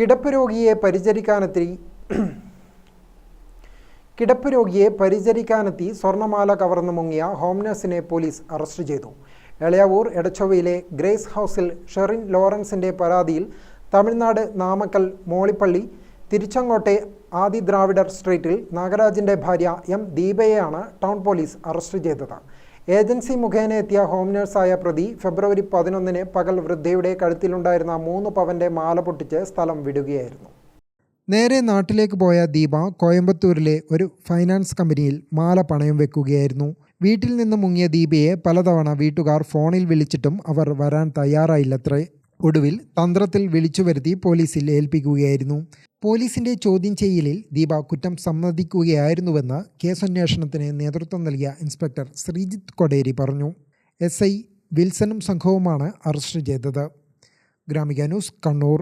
കിടപ്പ് രോഗിയെ പരിചരിക്കാനെത്തി കിടപ്പ് രോഗിയെ പരിചരിക്കാനെത്തി സ്വർണമാല കവർന്നു മുങ്ങിയ ഹോംനേഴ്സിനെ പോലീസ് അറസ്റ്റ് ചെയ്തു. എളയാവൂർ എടച്ചൊവ്വയിലെ ഗ്രേസ് ഹൗസിൽ ഷെറിൻ ലോറൻസിന്റെ പരാതിയിൽ തമിഴ്നാട് നാമക്കൽ മോളിപ്പള്ളി തിരിച്ചങ്ങോട്ടെ ആദി ദ്രാവിഡർ സ്ട്രീറ്റിൽ നാഗരാജിന്റെ ഭാര്യ എം ദീപയെയാണ് ടൗൺ പോലീസ് അറസ്റ്റ് ചെയ്തത്. ഏജൻസി മുഖേന എത്തിയ ഹോം നഴ്സായ പ്രതി ഫെബ്രുവരി പതിനൊന്നിന് പകൽ വൃദ്ധയുടെ കഴുത്തിലുണ്ടായിരുന്ന മൂന്ന് പവന്റെ മാല പൊട്ടിച്ച് സ്ഥലം വിടുകയായിരുന്നു. നേരെ നാട്ടിലേക്ക് പോയ ദീപ കോയമ്പത്തൂരിലെ ഒരു ഫൈനാൻസ് കമ്പനിയിൽ മാല പണയം വെക്കുകയായിരുന്നു. വീട്ടിൽ നിന്ന് മുങ്ങിയ ദീപയെ പലതവണ വീട്ടുകാർ ഫോണിൽ വിളിച്ചിട്ടും അവർ വരാൻ തയ്യാറായില്ലത്രേ. ഒടുവിൽ തന്ത്രത്തിൽ വിളിച്ചു വരുത്തി പോലീസിൽ ഏൽപ്പിക്കുകയായിരുന്നു. പോലീസിന്റെ ചോദ്യം ചെയ്യലിൽ ദീപ കുറ്റം സമ്മതിക്കുകയായിരുന്നുവെന്ന് കേസന്വേഷണത്തിന് നേതൃത്വം നൽകിയ ഇൻസ്പെക്ടർ ശ്രീജിത്ത് കൊടേരി പറഞ്ഞു. എസ് ഐ വിൽസനും സംഘവുമാണ് അറസ്റ്റ് ചെയ്തത്. ഗ്രാമിക ന്യൂസ് കണ്ണൂർ.